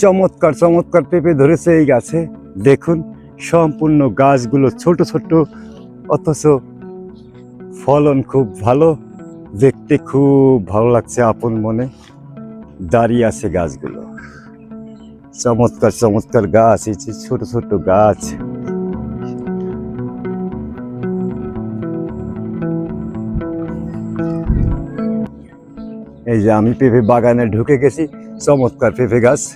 চমৎকার চমৎকার পেঁপে ধরেছে এই গাছে। দেখুন, সম্পূর্ণ গাছগুলো ছোট ছোট, অথচ ফলন খুব ভালো। দেখতে খুব ভালো লাগছে আপন মনে। দাঁড়িয়ে আছে গাছগুলো। চমৎকার চমৎকার গাছ, এই ছোট ছোট গাছ। এই যে আমি পেঁপে বাগানে ঢুকে গেছি। চমৎকার পেঁপে গাছ।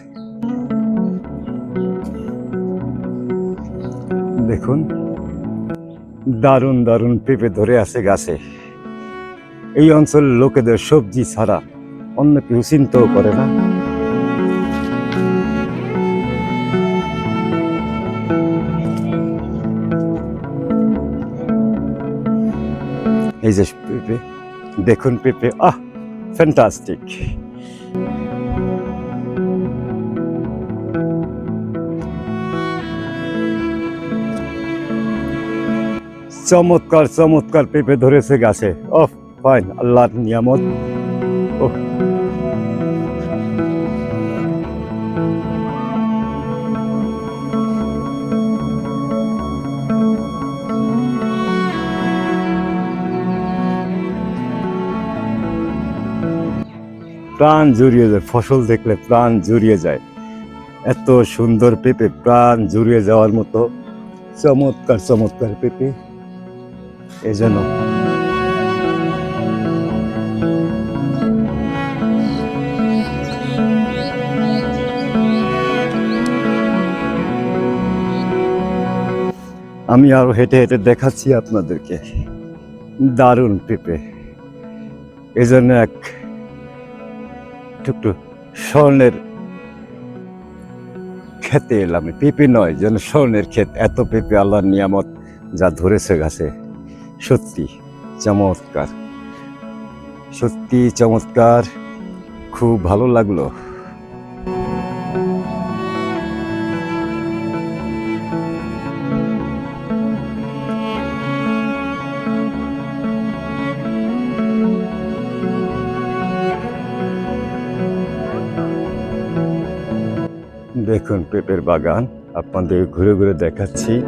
দেখুন, দারুণ দারুণ পেঁপে ধরে আছে গাছে। এই অঞ্চলের লোকেদের সবজি ছাড়া অন্য কেউ চিন্তাও করে না। এই যে পেঁপে, দেখুন পেঁপে, আহ ফ্যান্টাস্টিক চমৎকার চমৎকার পেঁপে ধরেছে গাছে। অফ ফাইন, আল্লাহর নিয়ামত। ওহ। প্রাণ জুড়িয়ে যায়, ফসল দেখলে প্রাণ জুড়িয়ে যায়। এত সুন্দর পেঁপে, প্রাণ জুড়িয়ে যাওয়ার মতো চমৎকার চমৎকার পেঁপে। এই জন্য আমি আরও হেঁটে হেঁটে দেখাচ্ছি আপনাদেরকে। দারুণ পেঁপে। এই জন্য এক একটু স্বর্ণের খেতে এলাম। পেঁপে নয়, যেন স্বর্ণের ক্ষেত। এত পেঁপে আল্লাহর নিয়ামত যা ধরেছে গাছে। সত্যি চমৎকার। সত্যি চমৎকার। খুব ভালো লাগল। দেখুন পেঁপের বাগান। আপনাদের ঘুরে ঘুরে দেখাচ্ছি।